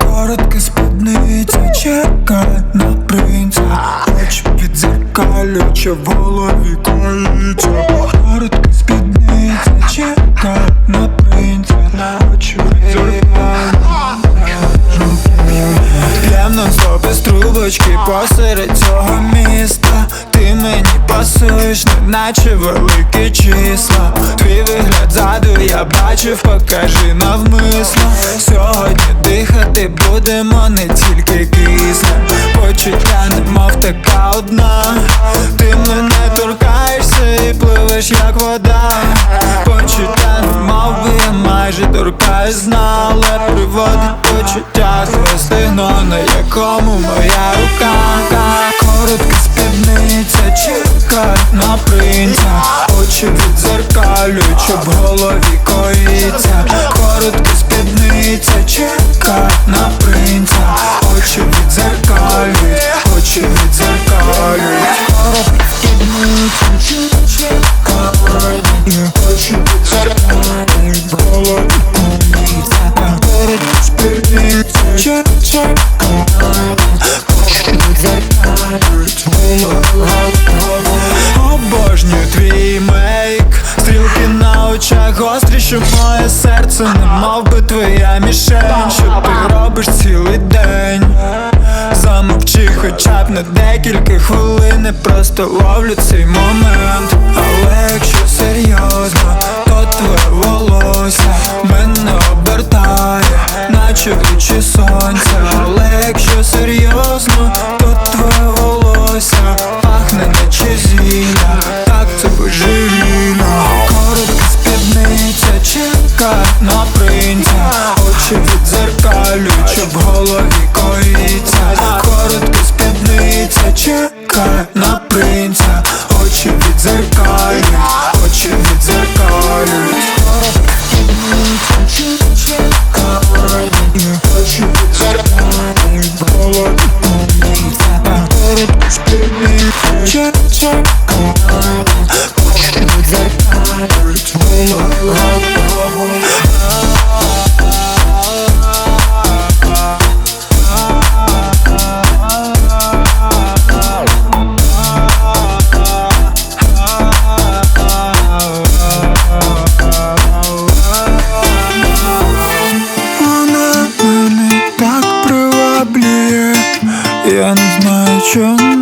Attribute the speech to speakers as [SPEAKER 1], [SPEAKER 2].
[SPEAKER 1] Коротка спідниця чекає на принца. Очі під зеркалюча в голові коїться Коротка спідниця чекає на принца. Очі під П'єм нон-стоп із трубочки посеред цього міста. Ти мені пасуєш, неначе великі числа. Твій вигляд ззаду я бачив, покажи навмисно одна. Ти мене торкаєшся і пливеш як вода. Почуття немов би я майже торкаюсь дна Але приводить почуття твоє на якому моя рука. Коротка спідниця чекає на принца Очі відзеркалюють, щоб в голові коїться Обожнюю твій мейк. Стрілки на очах гострі, щоб моє серце не мав би твоя мішень. Що ти робиш цілий день? Замовчи хоча б на декілька хвилин. Просто ловлю цей момент. Але якщо серйозно, то твоє волосся Мене обертає, наче Очі відзеркалюють, щоб в голові коїться. Коротка спідниця чекає на принця Очі відзеркалюють, очі відзеркалюють Коротка спідниця чекає Очі відзеркалюють, в голові коїться. Коротка спідниця чекає 全